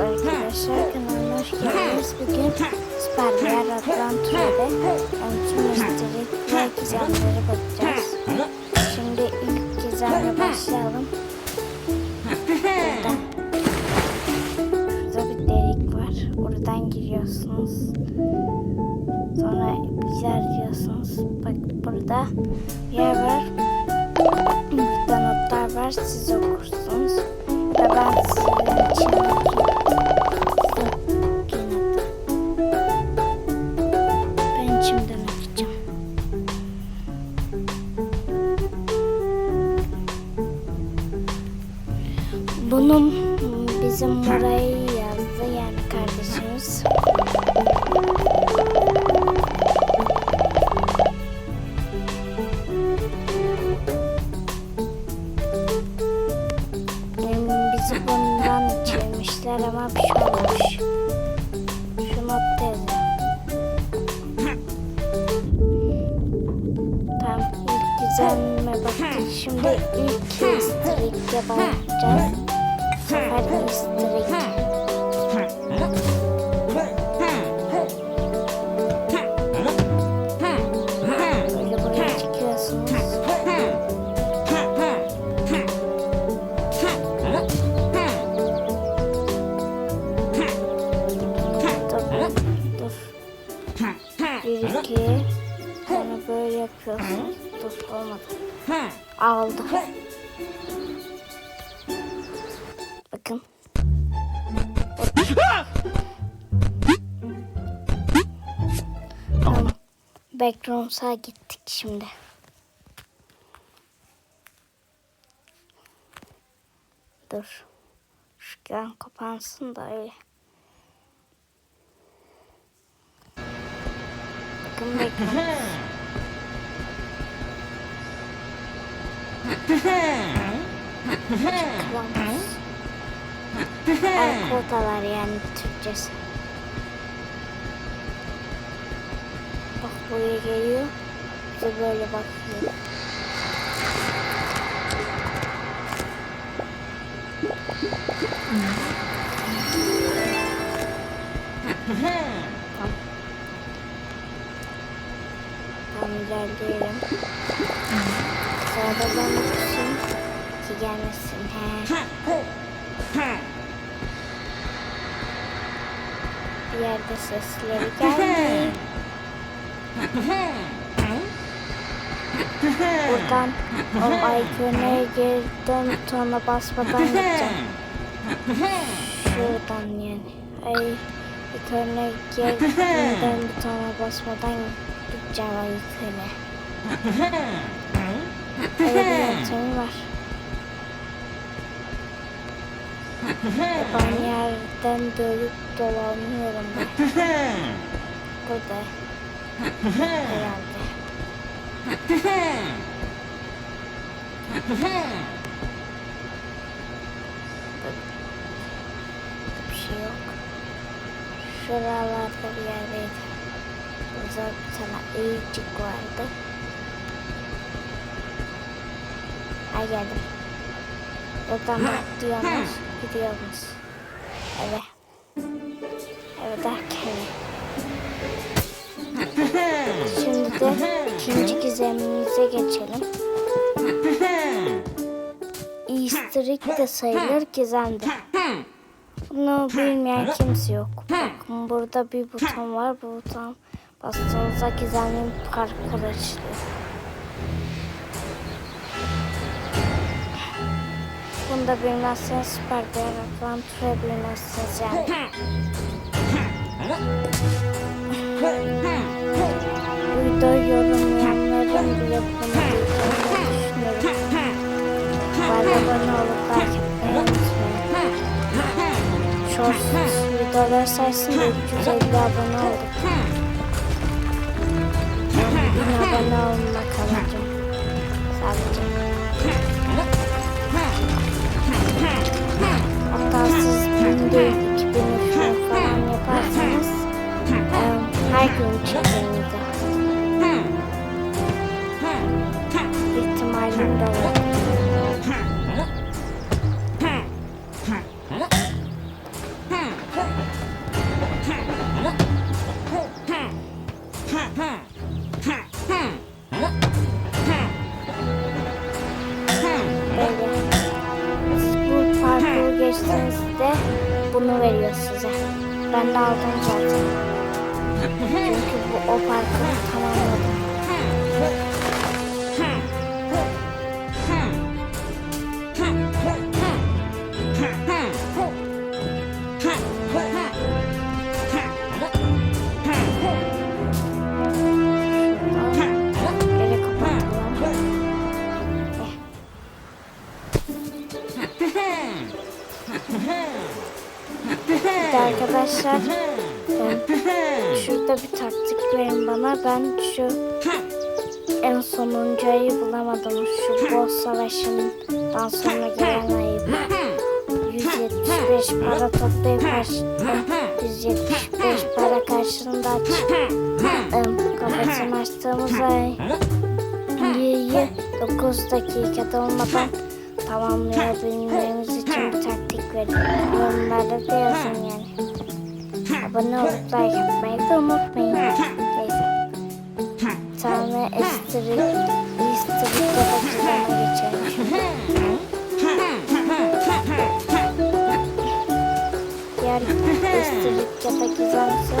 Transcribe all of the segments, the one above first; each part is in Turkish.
Arkadaşlar kanalıma hoş geldiniz. Bugün Süper Diğer Adventure'de tüm üstelik ve gizemlere bakacağız. Şimdi ilk gizemle başlayalım. Buradan. Burada bir delik var. Buradan giriyorsunuz. Sonra bir yer diyorsunuz. Bak burada bir yer var. Güzelme baktık. Şimdi ilk bakacağız. Bu sefer. Dur. Bir iki. Sonra böyle yapıyorsun. Dur olmadı. Aldı. Bakın. Tamam. Backrooms'a gittik şimdi. Dur. Şuradan kapansın da öyle. Bakın backroom. Odalar yani Türkçesi. Bak buraya geliyor. Bize böyle bakıyor. Tamam. Tamam ilerleyelim. Sağda ben bakayım ki gelmesin. He. Bir yerde sesleri geldi. Buradan o geri dön tona basmadan gideceğim. Şuradan yani. Ay geri dön butona basmadan gideceğim ikone. Öyle bir yöntemi var. Ben yerden dönüp dolanıyorum ben. Burada. Herhalde. Bir şey yok. Şuralarda bir yerdeydi. Burada bir tane eğicik vardı. Ay geldim. Buradan atlıyormuş, gidiyormuş. Eve. Eve derken. Şimdi de ikinci gizemimize geçelim. Easter egg de sayılır gizemde. Bunu bilmeyen kimse yok. Bakın burada bir buton var. Bu buton bastığınızda gizemli parkur açılıyor. Bunu da bilmezseniz süper bir adventure bilmezsiniz yani. Burada yorumlayanların bile bunu bildiğini düşünüyorum. Bana abone olup takip etmeyi unutmayın. Shorts sayesinde 350 abone olduk. 1000 abone olmak amacım. Sadece. 2000 3000 falan yaparsanız her gün video. İhtimalim de var. Ben de aldım zaten. Arkadaşlar şurada bir taktik verin bana. Ben şu en sonuncu ayı bulamadım. Şu boss savaşından sonra gelen ayı. 175 para toplayıp açtım. 175 para karşılığında açtım. Kafasını açtığımız ay Yiyi 9 dakikada olmadan tamamlayabilmemiz için bir taktik veriyorum. Yorumlarda da yazın yani. Abone olup like yapmayı da unutmayın. Neyse. Tane estrik, estrik yapacağına geçelim. Diğer estrik ya da gizemse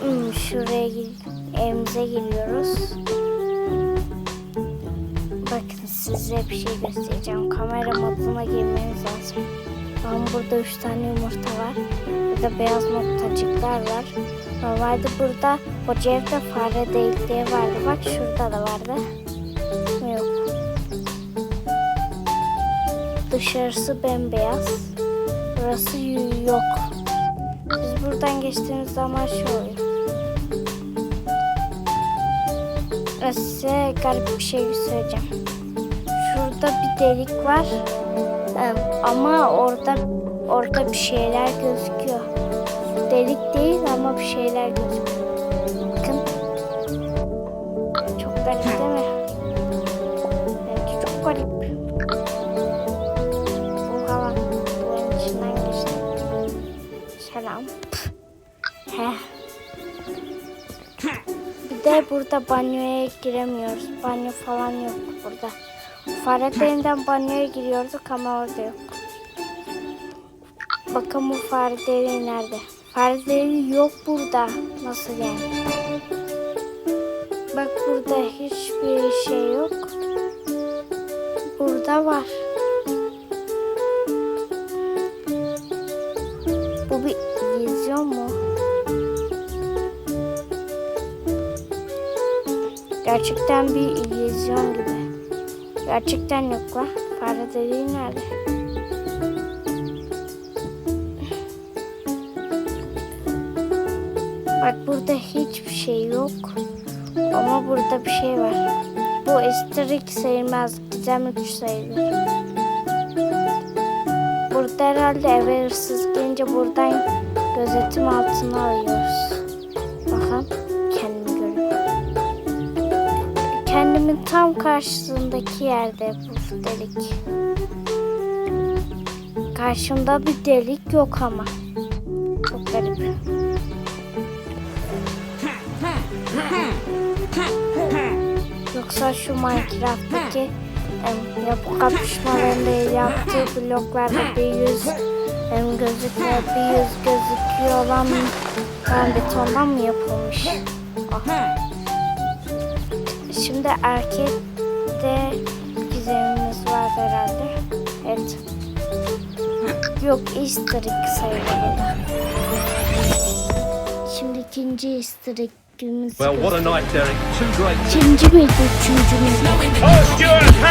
Hmm, şuraya evimize giriyoruz. Bakın size bir şey göstereceğim. Kamera moduna girmeniz lazım. Ben burada üç tane yumurta var. Burada beyaz noktacıklar var. Normalde burada hoca evde fare diye vardı. Bak şurada da vardı. Yok. Dışarısı bembeyaz. Burası yok. Biz buradan geçtiğimiz zaman şu oluyor. Size garip bir şey söyleyeceğim. Şurada bir delik var. Ama orada orada bir şeyler gözüküyor. Delik değil ama bir şeyler gözüküyor. Bakın. Çok garip değil mi? Bence çok garip. Oha. Duvarın içinden geçti. Selam. Heh. Bir de burada banyoya giremiyoruz. Banyo falan yok burada. Fare deliğinden banyoya giriyorduk ama orada yok. Bakın bu fare deliği nerede? Fare deliği yok burada. Nasıl yani? Bak burada hiçbir şey yok. Burada var. Bu bir vizyon mu? Gerçekten bir illüzyon gibi. Gerçekten yok lan. Fare deliği nerede? Bak burada hiçbir şey yok. Ama burada bir şey var. Bu esterik sayılmaz. Gizemli güç sayılır. Burada herhalde eve hırsız gelince buradan gözetim altına alıyoruz. Tam karşısındaki yerde bu delik. Karşımda bir delik yok ama. Çok garip. Yoksa şu Minecraft'taki em, yapı kapışmalarında yaptığı bloklarda bir yüz em, gözükmüyor, bir yüz gözüküyor olan betondan mı yapılmış? Ah. Şimdi erkekte gizemimiz var herhalde. Evet. Yok easter egg sayılır. Şimdi ikinci easter egg'imizi Well, what a night, Derek. Two great İkinci miydi, üçüncü müydü? Oh, Stuart,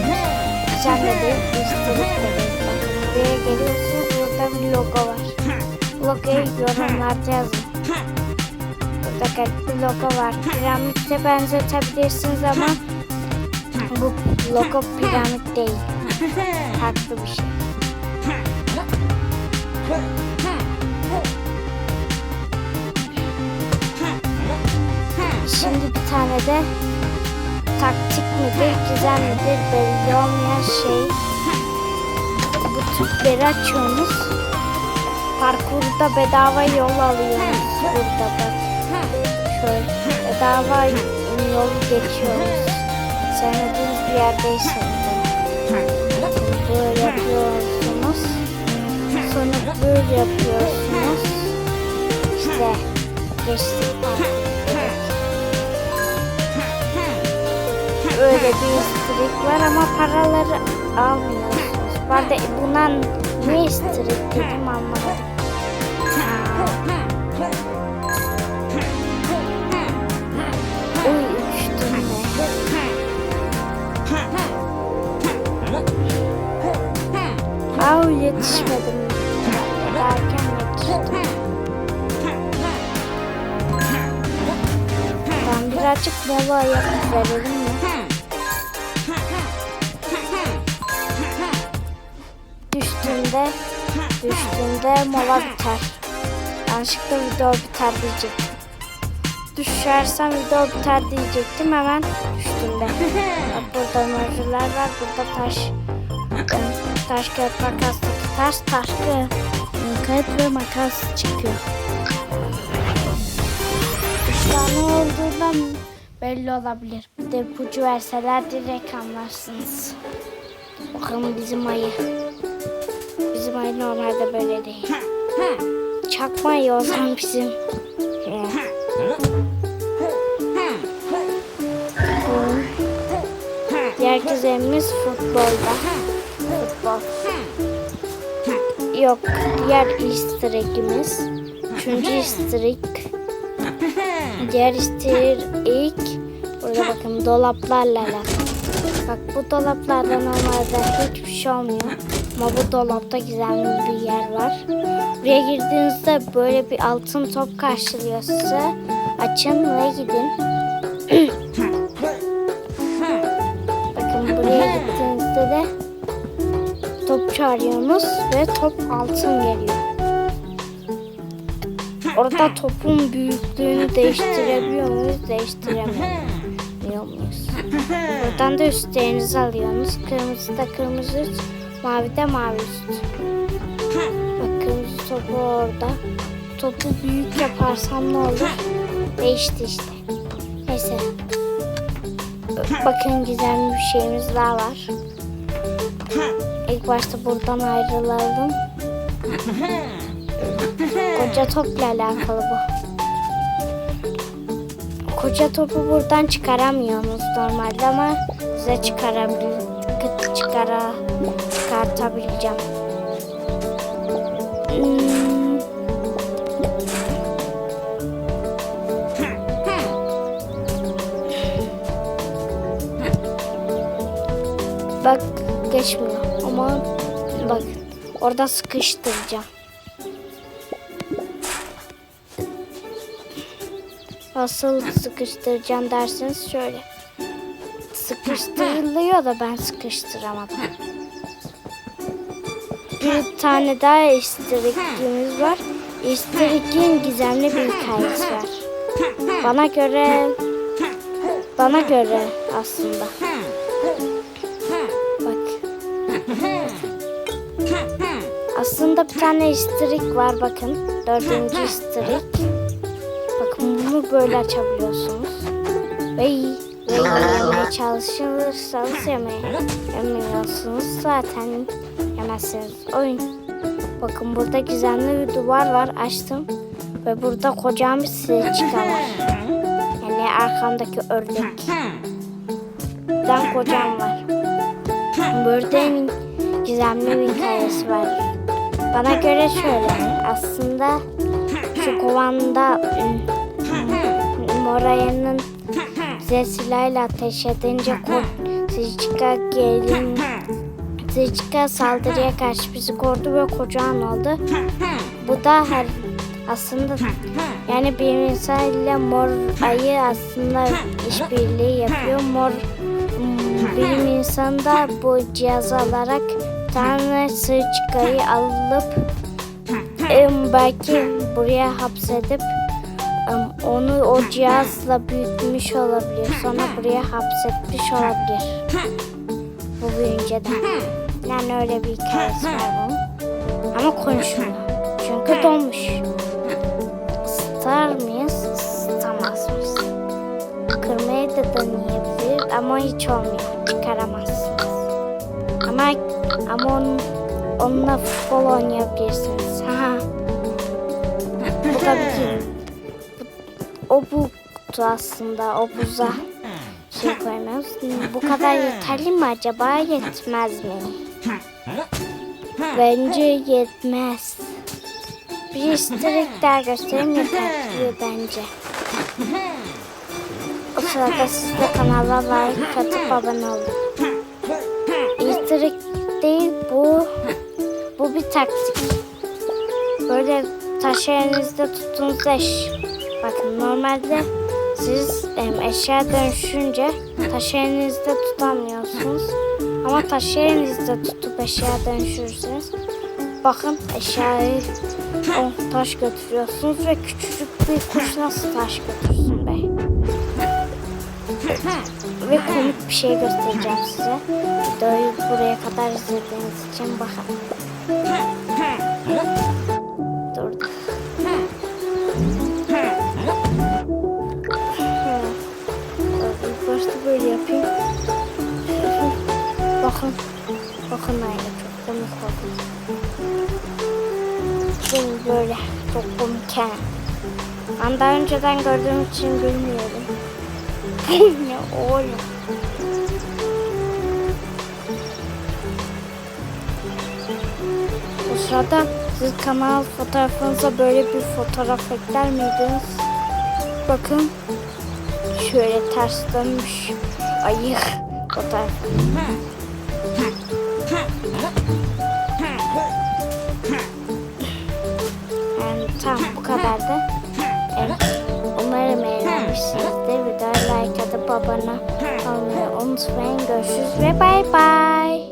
Garip bir şey. Güzel de değil. Egg de değil. Buraya geliyorsunuz. Burada bir logo var. Logoyu yorumlarda yazın. Burada garip bir logo var. Piramitte benzetebilirsiniz ama Bu logo piramit değil. Farklı bir şey. Şimdi bir tane de taktik midir, gizem midir belli olmayan şey. Bu tüpleri açıyorsunuz. Parkurda bedava yol alıyorsunuz burada bak. Şöyle bedava yol geçiyoruz. Sevmediğiniz bir yerdeyseniz. Böyle yapıyorsunuz. Sonra böyle yapıyorsunuz. İşte geçtik parkuru. Öyle bir istrik var ama paraları almıyorsunuz. Ben de buna ne istrik dedim anlamadım. Au yetişmedim. Derken yetiştim. Ben birazcık mola yapıp verelim mi? Düştüğünde mola biter. Yanlışlıkla video biter diyecektim. Düşersem video biter diyecektim hemen düştüğünde. Bak burada mevzular var, burada taş. Taş kağıt makastaki taş, taş kağıt ve makas çıkıyor. Tane olduğundan belli olabilir. Bir de ipucu verseler direkt anlarsınız. Bakalım bizim ayı. Ayı normalde böyle değil. Çakma zaman bizim. Diğer güzelimiz futbolda. Futbol. Yok, diğer easter egg'imiz. Üçüncü easter egg. Diğer easter egg. Burada bakın dolaplarla alakalı. Bak bu dolaplarda normalde hiçbir şey olmuyor. Ama bu dolapta güzel bir yer var. Buraya girdiğinizde böyle bir altın top karşılıyor size. Açın ve gidin. Bakın buraya gittiğinizde de top çağırıyorsunuz ve top altın geliyor. Orada topun büyüklüğünü değiştirebiliyor muyuz? Değiştiremiyor muyuz? Buradan da üstlerinizi alıyorsunuz. Kırmızı da kırmızı üst, mavi üst. Bak kırmızı topu orada. Topu büyük yaparsam ne olur? Değişti işte. Neyse. Bakın gizemli bir şeyimiz daha var. İlk başta buradan ayrılalım. Koca topla alakalı bu. Koca topu buradan çıkaramıyorsunuz normalde ama size çıkarabil çıkara çıkartabileceğim. Hmm. Bak geçmiyor ama bak orada sıkıştıracağım. Nasıl sıkıştıracağım derseniz şöyle. Sıkıştırılıyor da ben sıkıştıramadım. Bir tane daha istirikimiz var. İstirikin gizemli bir hikayesi var. Bana göre bana göre aslında. Bak. Aslında bir tane istirik var bakın. Dördüncü istirik. Bakın bunu böyle açabiliyorsunuz. Ve yemeye çalışırsanız yemeye yemiyorsunuz. Zaten yemezsiniz. Oyun. Bakın burada gizemli bir duvar var. Açtım. Ve burada kocaman bir sığırcık var. Yani arkamdaki ördek. Buradan kocam var. Ördeğin gizemli bir hikayesi var. Bana göre şöyle. Aslında şu kovanda ım, Moraya'nın bize silahla ateş edince Sicika gelin Sicika saldırıya karşı bizi korudu ve kocaman oldu. Bu da her aslında yani bir insan ile mor ayı aslında işbirliği yapıyor. Mor ım, bilim insanı da bu cihazı alarak tane sığ çıkayı alıp em, belki buraya hapsedip onu o cihazla büyütmüş olabilir. Sonra buraya hapsetmiş olabilir. Bu büyüyünce de. Yani öyle bir hikayesi var bunun. Ama konuşmuyor. Çünkü donmuş. Isıtar mıyız? Isıtamaz mıyız? Kırmaya da deneyebilir ama hiç olmuyor. Çıkaramazsınız. Ama ama onun, onunla futbol oynayabilirsiniz. Bu tabii ki o buzdu aslında. O buza şey koymuyoruz. Bu kadar yeterli mi acaba? Yetmez mi? Bence yetmez. Bir istirik daha göstereyim yeterli bence. O sırada siz de kanala like atıp abone olun. İstirik değil bu. Bu bir taktik. Böyle taşı elinizde tuttuğunuzda eş. Bakın normalde siz em, eşya dönüşünce taşı tutamıyorsunuz. Ama taşı tutup eşya dönüşürürseniz bakın eşyayı o taş götürüyorsunuz ve küçücük bir kuş nasıl taş götürsün be. Ve komik bir şey göstereceğim size. Videoyu buraya kadar izlediğiniz için bakın. Şimdi böyle çok komik. he. Ben daha önceden gördüğüm için bilmiyorum. ne oğlum. O sırada siz kanal fotoğrafınıza böyle bir fotoğraf ekler miydiniz? Bakın şöyle ters dönmüş ayı fotoğraf. Kadardı. Evet. Umarım eğlenmişsinizdir. Videoya like atıp abone olmayı unutmayın. Görüşürüz ve bay bay.